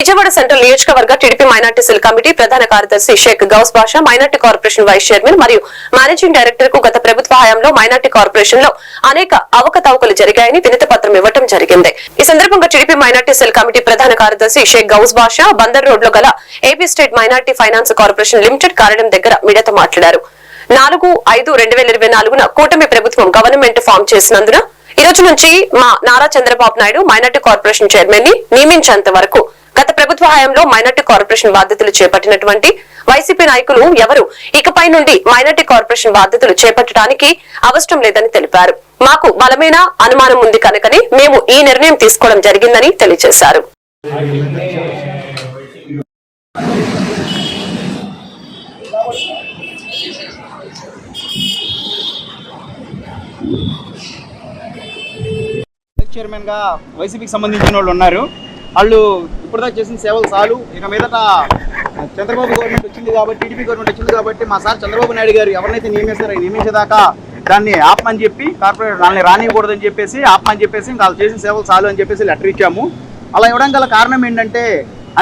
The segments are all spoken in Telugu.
విజయవాడ సెంట్రల్ నియోజకవర్గ టీడీపీ మైనార్టీ సెల్ కమిటీ ప్రధాన కార్యదర్శి Sheikh Gouse Basha minority corporation vice chairman మరియు మేనేజింగ్ డైరెక్టర్కు గత ప్రభుత్వ హయాంలో మైనార్టీ కార్పొరేషన్లో అనేక అవకతవకలు జరిగాయని వినతి పత్రం ఇవ్వడం జరిగింది. ఈ సందర్భంగా టీడీపీ మైనార్టీ సెల్ కమిటీ ప్రధాన కార్యదర్శి షేక్ గౌస్ బాషా బందర్ రోడ్లో గల AP state minority finance corporation limited కార్యాలయం దగ్గర మీడియాతో మాట్లాడారు. నాలుగు ఐదు రెండు వేల ఇరవై నాలుగున కూటమి ప్రభుత్వం గవర్నమెంట్ ఫామ్ చేసినందున ఈ రోజు నుంచి మా నారా చంద్రబాబు నాయుడు మైనార్టీ కార్పొరేషన్ చైర్మన్ని నియమించేంత వరకు గత ప్రభుత్వ హయాంలో మైనార్టీ కార్పొరేషన్ బాధ్యతలు చేపట్టినటువంటి వైసీపీ నాయకులు ఎవరు? ఇకపై నుండి మైనార్టీ కార్పొరేషన్ బాధ్యతలు చేపట్టడానికి అవసరం లేదని తెలిపారు. మాకు బలమైన అనుమానం ఉంది కనుకనే మేము ఈ నిర్ణయం తీసుకోవడం జరిగిందని తెలియజేశారు. చైర్మన్గా వైసీపీకి సంబంధించిన వాళ్ళు ఉన్నారు. వాళ్ళు ఇప్పటిదాకా చేసిన సేవలు చాలు. ఇక మీదట చంద్రబాబు గవర్నమెంట్ వచ్చింది కాబట్టి టీడీపీ గవర్నమెంట్ వచ్చింది కాబట్టి మా సార్ చంద్రబాబు నాయుడు గారు ఎవరినైతే నియమిస్తారో నియమించేదాకా దాన్ని ఆపమని చెప్పి కార్పొరేట్ వాళ్ళని అని చెప్పేసి ఆపమని చెప్పేసి ఇంకా వాళ్ళు చేసిన సేవలు చాలు అని చెప్పేసి లెటర్ ఇచ్చాము. అలా ఇవ్వడం గల కారణం ఏంటంటే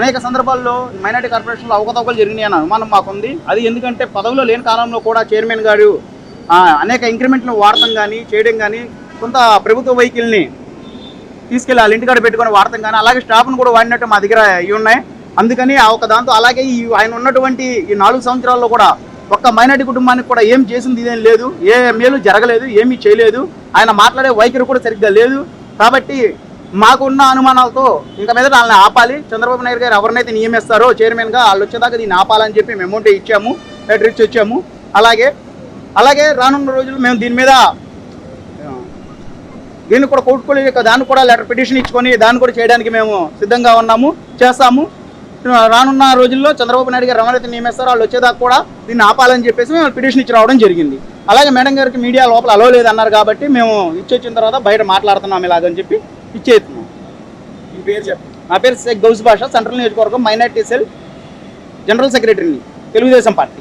అనేక సందర్భాల్లో మైనార్టీ కార్పొరేషన్లో అవకతవకలు జరిగినాయి అన్న అనుమానం మాకుంది. అది ఎందుకంటే పదవిలో లేని కాలంలో కూడా చైర్మన్ గారు అనేక ఇంక్రిమెంట్లు వాడటం కానీ చేయడం కానీ కొంత ప్రభుత్వ వెహికల్ని తీసుకెళ్ళి వాళ్ళ ఇంటికాడ పెట్టుకొని వాడతాం కానీ అలాగే స్టాఫ్ను కూడా వాడినట్టు మా దగ్గర ఇవి ఉన్నాయి. అందుకని ఆ ఒక దాంతో అలాగే ఈ ఆయన ఉన్నటువంటి ఈ నాలుగు సంవత్సరాల్లో కూడా ఒక్క మైనార్టీ కుటుంబానికి కూడా ఏం చేసింది ఇదేం లేదు ఏ మేలు జరగలేదు ఏమీ చేయలేదు. ఆయన మాట్లాడే వైఖరి కూడా సరిగ్గా లేదు. కాబట్టి మాకున్న అనుమానాలతో ఇంకా మీద వాళ్ళని ఆపాలి. చంద్రబాబు నాయుడు గారు ఎవరినైతే నియమిస్తారో చైర్మన్గా వాళ్ళు వచ్చేదాకా దీన్ని ఆపాలని చెప్పి మేము అమౌంట్ ఇచ్చాము లెటర్ ఇచ్చి వచ్చాము. అలాగే అలాగే రానున్న రోజులు మేము దీని మీద దీన్ని కూడా కోర్టుకోలే దాన్ని కూడా లెటర్ పిటిషన్ ఇచ్చుకొని దాన్ని కూడా చేయడానికి మేము సిద్ధంగా ఉన్నాము చేస్తాము. రానున్న రోజుల్లో చంద్రబాబు నాయుడు గారు ఎవరైతే నియమిస్తారో వాళ్ళు వచ్చేదాకా కూడా దీన్ని ఆపాలని చెప్పేసి మేము పిటిషన్ ఇచ్చి రావడం జరిగింది. అలాగే మేడం గారికి మీడియా లోపల అలో లేదన్నారు కాబట్టి మేము ఇచ్చొచ్చిన తర్వాత బయట మాట్లాడుతున్నాం ఇలాగని చెప్పి ఇచ్చేస్తున్నాం నా పేరు షేక్ గౌస్ భాష సెంట్రల్ నియోజకవర్గం మైనార్టీ సెల్ జనరల్ సెక్రటరీని తెలుగుదేశం పార్టీ.